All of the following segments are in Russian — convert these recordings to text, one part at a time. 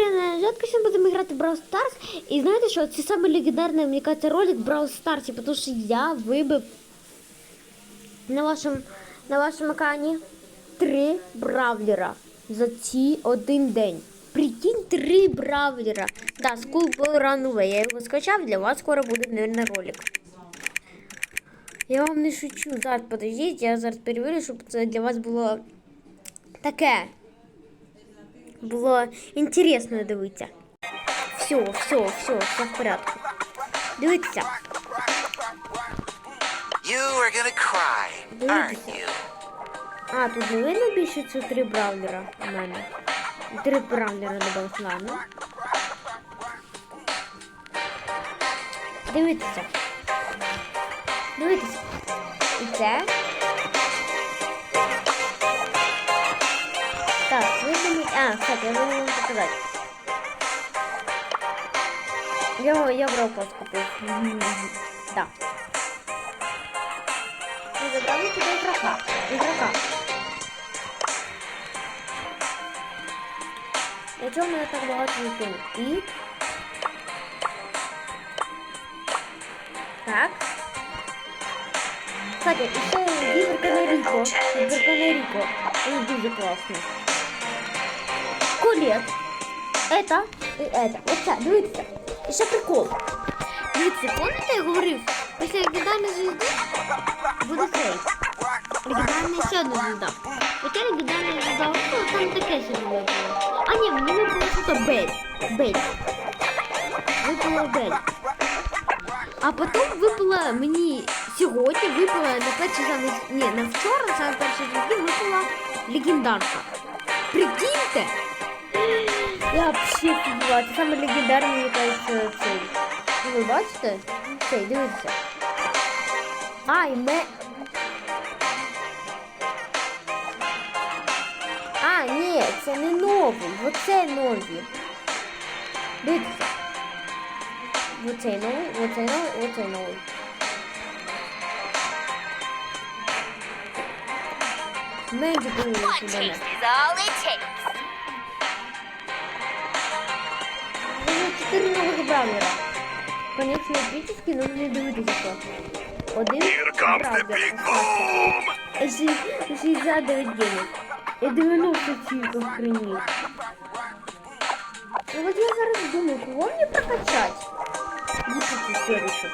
Марина Жатка, сьогодні будемо грати в Brawl Stars. І знаєте що, це саме легендарний, мені кажется, ролик в Brawl Stars, тому що я вибив на вашому, на вашому екрані три бравлера за ці один день. Прикинь, три бравлера. Да, School Ball Runaway. Я його скачав, для вас скоро буде, наверное, ролик. Я вам не шучу. Зараз подождіть, я зараз перевірю, щоб це для вас було таке. Було інтересно дивитися. Все, все, все, все в порядку. Дивіться. You are gonna cry, aren't you? А, тут не видно більше ці три бравлера у мене. Три бравлера додалось, ладно. Дивіться. Дивіться. І це. Так, видно. А, кстати, я забула вам показати. Я, я брав пас купив. Так. Ми забрали туди ігрока. Ігрока. Для чого мене так багато вікон? І. Так. Кстати, і ще віберка на Ріко. Віберка на Ріко. Він дуже класний. Колет. Это і это. Оце, дивіться. І ще прикол. Дивіться, пам'ятаєте, я говорив? Після легендарної звізди буде цей. Легендарна ще одна звізда. Хоча легендарна звізда, ну там таке собі випало. А ні, мені випало що то Бель. Бель. Випала Бель. А потім випала мені сьогодні, випала на перший саме, ні, на вчора, саме перший звізди, випала легендарка. Прикиньте! Я вообще офігела. Це саме легендарний, мені кажется, цей. Ну, ви бачите? Цей, дивіться. Ай, ме... А, ні, це не новий. Оце нові. Дивіться. Оцей новий, оцей новий, оцей новий. Менше дивіться One до мене. taste is all it takes. Уже чотири нових бравлера. Конечно, эпический, но не дивитися що. Один Here comes the бравлер. big boom! Ши- 69 денег. І 90 тільки в хрені. Ну от я зараз думаю, кого мені прокачать? Діпити следующих.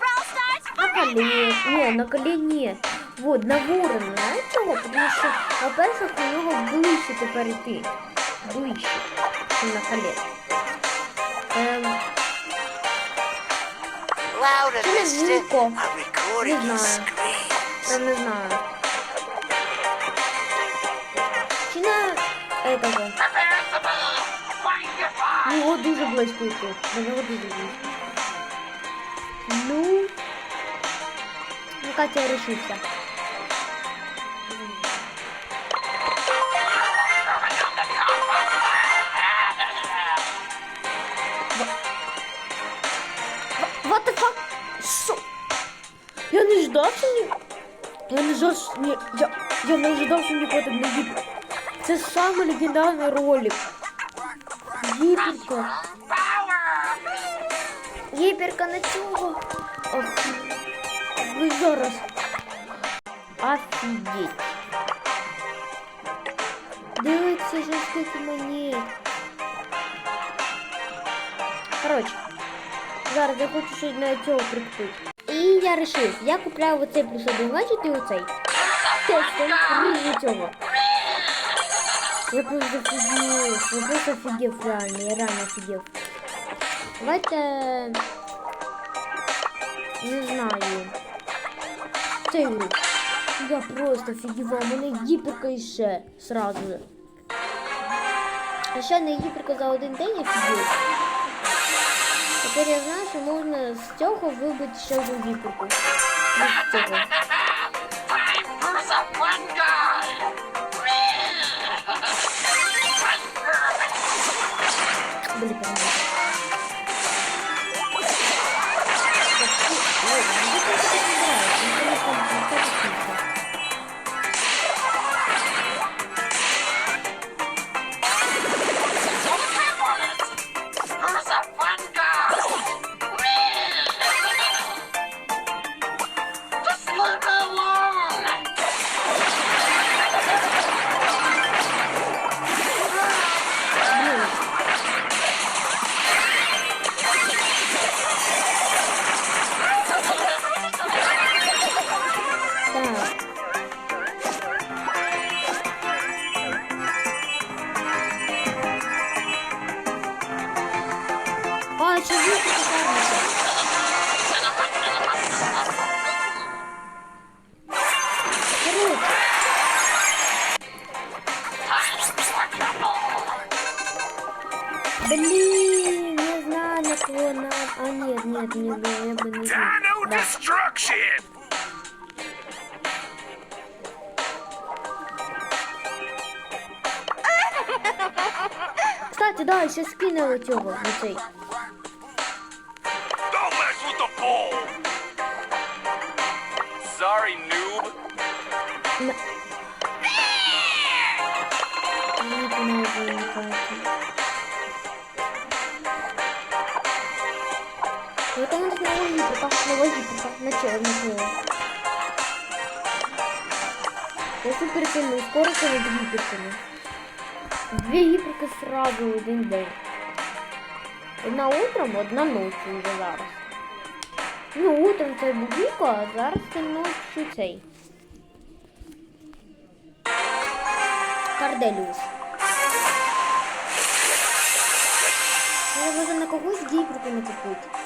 Brawl Stars На колен. Ні, на колен ні. Вот, на ворона. Знаєш чого? Тому що, по-перше, у нього ближче тепер йти. Ніж на Come mister. Nico. I'm recording Не знаю. Я не знаю. Чи на этого? Його дуже близько йти. До нього дуже близько. Ну. Ну, Катя решився. What the fuck? Що? Я не ждав, що ні... Я не ждав, що ні... Я, я не ожидав, що мені потім не гіпер. Це саме легендарний ролик. Гіперка. Гіперка на цього. Ох. Ви зараз. Офігеть. Дивіться, же скільки монет. Коротше. Зараз я хочу ще на цього прикупити. І я вирішив, я купляю оцей плюс один гаджет і оцей. Тестом рівня цього. Я просто офігів, я просто офігів реально, я реально офігів. Давайте... Не знаю. Цей. Я просто офігівав, у мене гіперка іще сразу. же. А ще не гіперка за один день офігів. Тепер я знаю, що можна з цього вибити ще одну з Блин, не знаю, на кого надо. А, нет, нет, не знаю, я бы не знал. Да. Кстати, да, ще скинули цього на цей. Sorry, noob. На... Мені помогли, не кажуть. Вот он на гиприка, на гиприка, на чего, на чего. Я супер сильный, скорость над гиперками. Две гиперки сразу в один день. Одна утром, одна ночью вже зараз. Ну, утром це бубіко, а зараз це ночью цей. Карделіус. Я можу на когось гіперку накупити. І тут. Ну так і не нахуй тут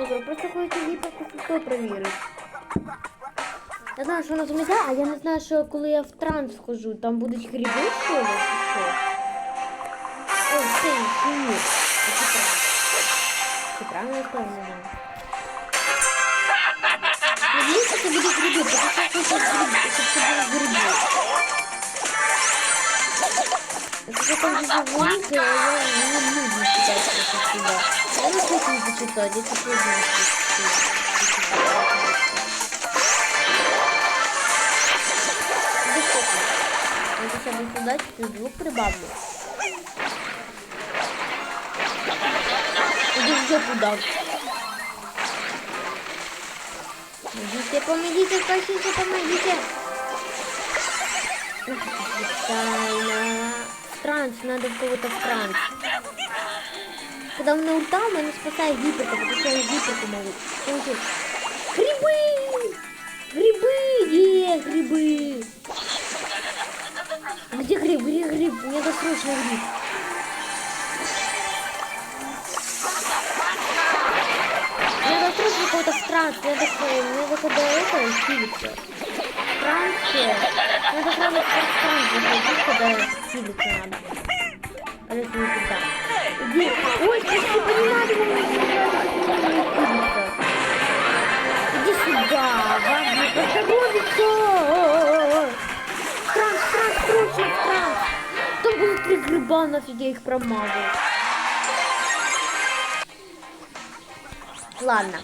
Бартеш не вибрав. Просто хочу гіперку той провірити. Я знаю, що вона замітає, а я не знаю, що коли я в транс вхожу, там будуть гриби, що ли, чи що? Ой, цей, чи ні? Це транс. Це правильно я сказала, не знаю. Надіюся, це будуть гриби, тому що я хочу гриби, щоб це були гриби. Якщо там дуже велике, я не нудно читати це сюди. Я не хочу їх зачитати, я тільки одну Доступно. Я до себе сюди чуть звук прибавлю. Иди в жопу дам. Помогите, помогите, спасите, помогите. Специально. Транс, надо в кого-то транс. Когда он на ульта, меня спасает гиперка, потому что я гиперку могу. Смотрите. Грибы! Грибы! Е, грибы! Где гриб? Где гриб? Мне надо срочно гриб. Мне надо срочно какого-то в транс. Мне надо, мне надо когда это В трансе. Надо сразу в транс заходить, когда усилиться надо. Если не туда. Иди. Ой, спасибо, не надо мне. Иди сюда, вам не поздоровится. Транс, срочно в транс. Там было три гриба, нафиг я их промазал. Ладно.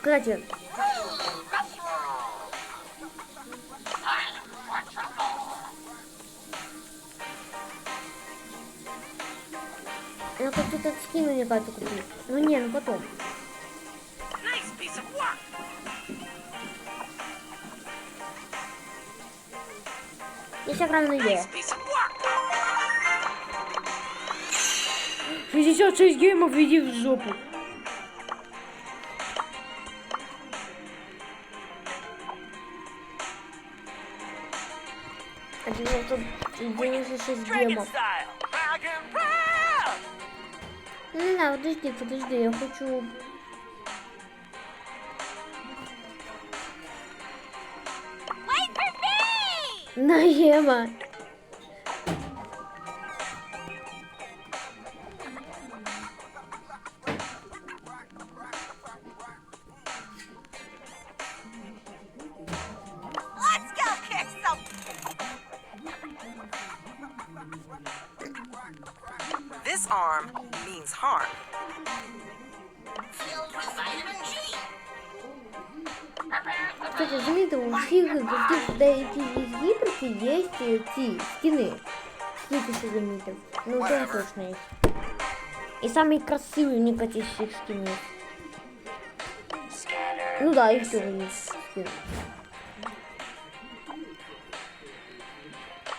Кстати, я хочу этот скин кажется купить. Ну не, ну потом. Есть огромная идея. Piece of work! 66 геймов иди в жопу. Один вот 96 Dragon гемов. style! Rock and roll! Ну, не знаю, подожди, подожди, я хочу... Wait Ну, це точно є. І самий красивий, мені кажется, з всіх скинів. Ну да, і всього є скин.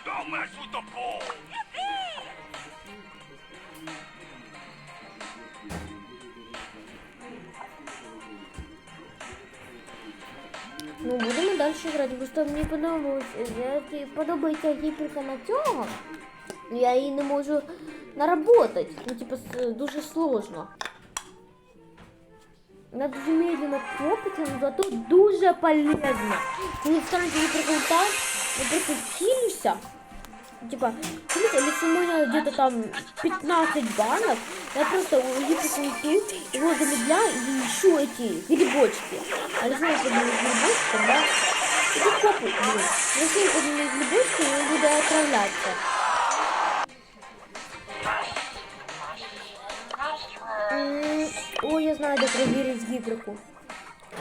Don't mess with the bull. Ну, будемо далі грати, бо що мені подобалось, я- подобається гіперка на цього. но Я її не можу наработати. Ну, типу, с- дуже сложно. Вона дуже медленно копиться, но зато дуже полезно. Коли станете гіперка так, наприклад, цілюся, Типа, смотрите, если у меня где-то там 15 банок, я просто гиперку его замедляю и ищу эти грибочки. А если я подниму грибочки, тогда это копы, блин. Если я подниму грибочки, он будет отправляться. Я знаю, де проверить гібрику.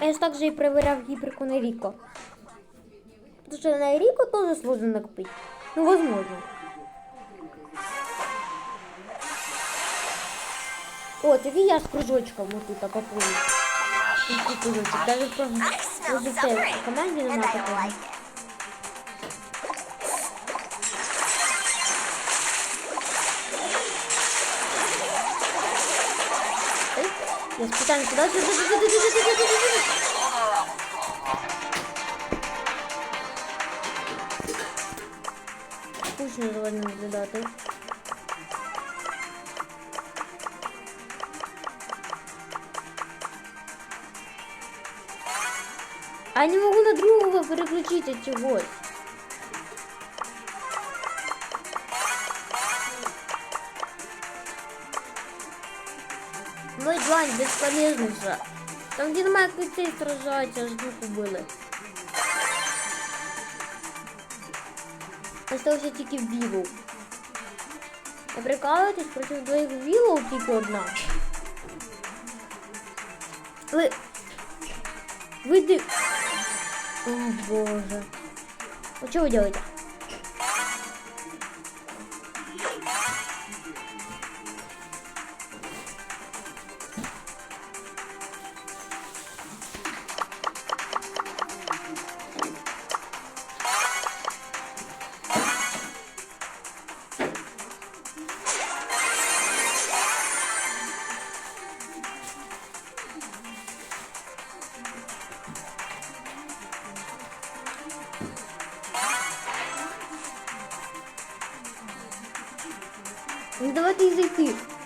А я ж так же і проверяв гібрику на Ріко. Потому что на Рико тоже сложно накопить. Ну, возможно. О, тоді я з кружочком отут вот попробую. Кружочок. Даже в команді немає такого. Я специально сюда. Скучно вами наблюдати. А не могу на другого переключить от чогось. бесполезно же. Там где динамайк летит, сражается, аж двух убили. Остался тільки вілов. А прикалуєтесь, против двоих вілов тільки одна. Вы Вийди... О боже. А що вы делаете? Ну давайте и зайти.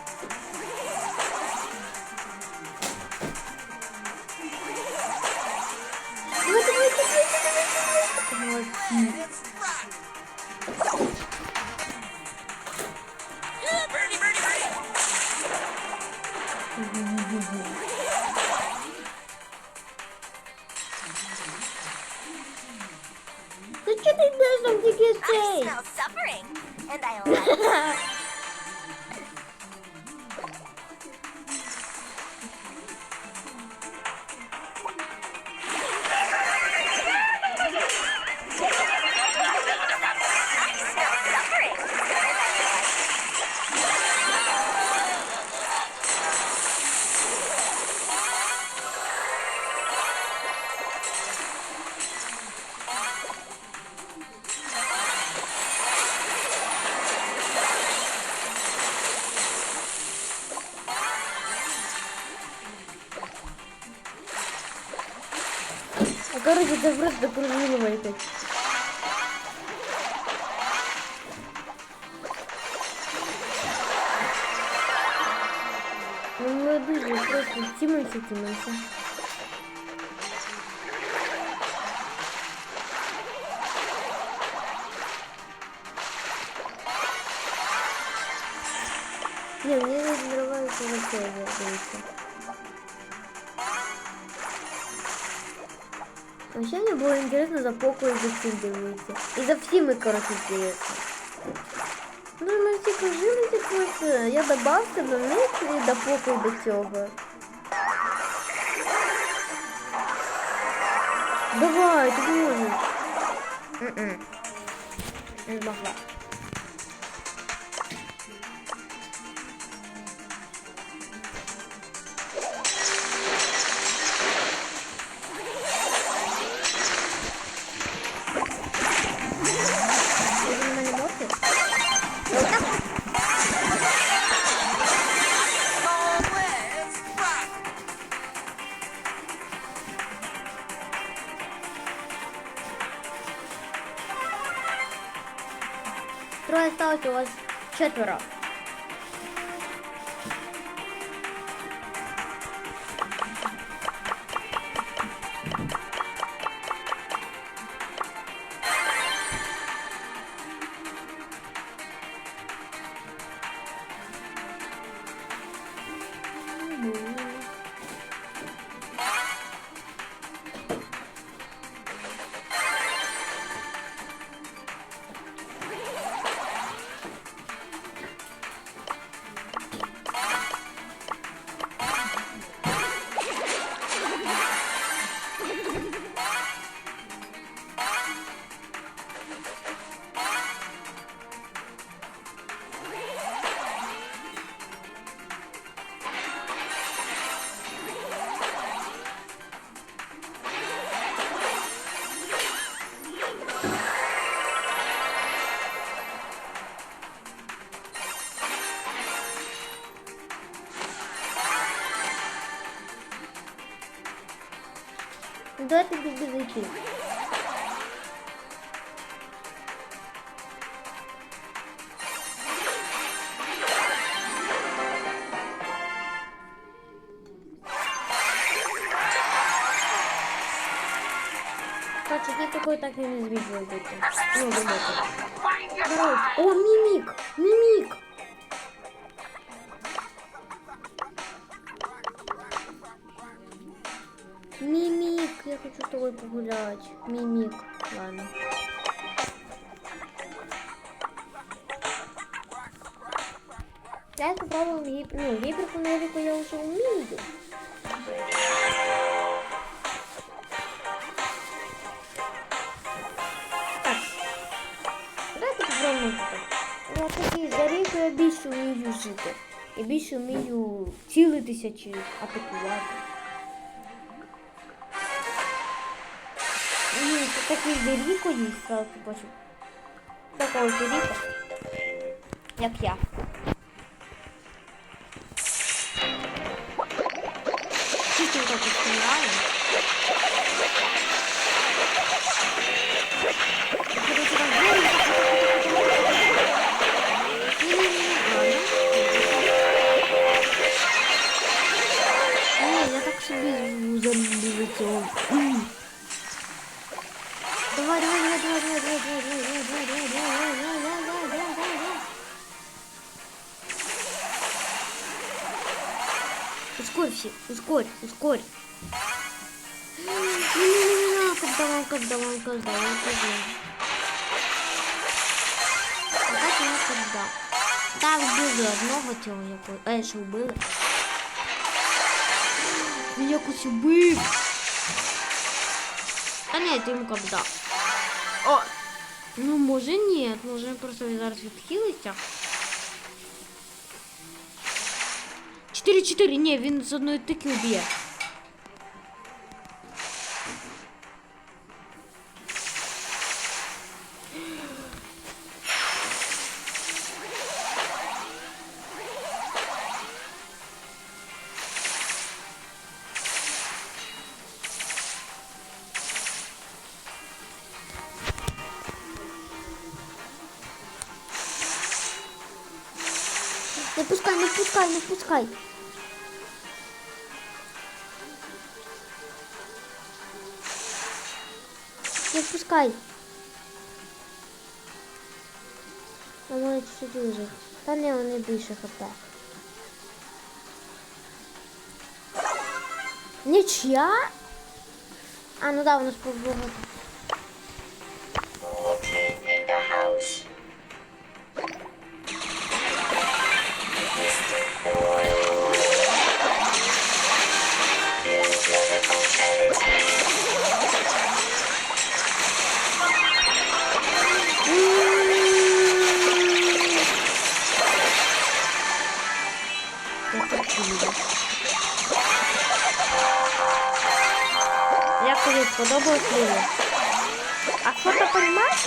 А короче, це просто кружиловайте. Ну, ми дуже просто тімимося, тімимося. Не, мне не нравится вообще, дивіться. Вообще мне было интересно за Поко и всем дивиться. И за всеми, короче, интересно. Ну, ми всі кружилися просто. Я добавка до них і допокой до цього. Давай, ти можеш. М-м. Не змогла. четверо. давайте бегите. Короче, ты такой так и не сбежал. Ну, думаю. Мимик, ладно. Я попробовал гипер, ну, гиперпанелику я уже умею. Так, давайте попробуємо тут. Я такий зарік, я більше вмію жити. Я більше вмію цілитися чи атакувати. такий великий, сразу бачу. Такого великого, як я. одного цього якого. Е, що вбили? Він якось убив. А ні, ти йому когда. О! Ну, може ні, може він просто зараз відхилиться. 4-4, ні, він з одної тики вб'є. Пускай, не пускай. Не впускай. Може чуть-чуть вижив. Та не, вони більше хп. Нічия? А, ну да, у нас побагато. сподобалось мені. А що ти розумієш?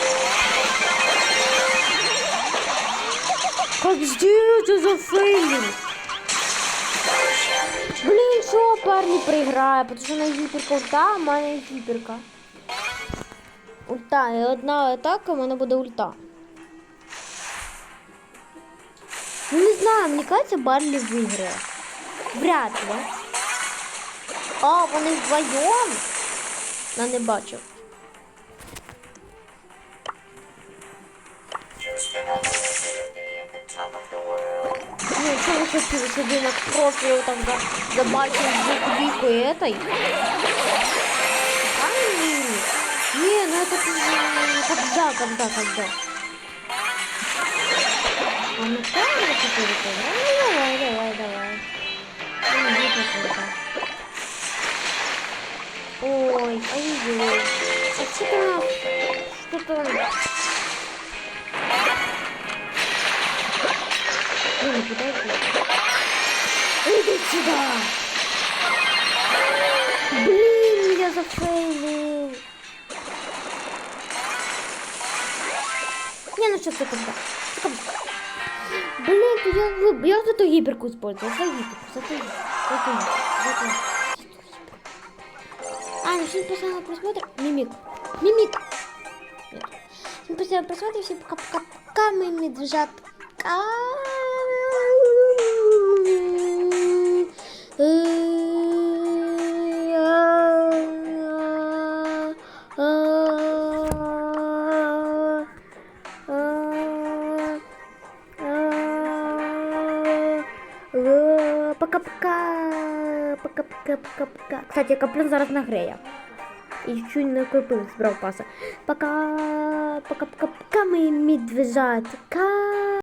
Как сделать за фейлинг? Блін, що парні проіграє, тому що на гіперка ульта, а в мене гіперка. Ульта, і одна атака, в мене буде ульта. Ну не знаю, мені кажется, Барлі виграє. Вряд ли. А, вони вдвоєм? Я не бачу. Ну, хотели, чтобы я на профиле тогда забачил звук Вику и этой? Ай, не, ну это когда, когда, когда? А ну правильно какой-то? Ну давай, давай, давай. Ну, иди какой-то. Ой, ой-ой. А что-то у нас... Что-то... Блин, подожди. Иди сюда! Блин, я зафейлил. Не, ну что ты тогда? Блин, я, я вот эту гиперку, за ту гиперку. За ну всем спасибо просмотр. Мимик. Мимик. Нет. Всем спасибо просмотр. Всем пока-пока, мои медвежатка. Пока-пока-пока-пока. Кстати, я коплю зараз нагреє. І чуть не купив з бравпаса. Пока, пока, пока, пока, мої медвежатка.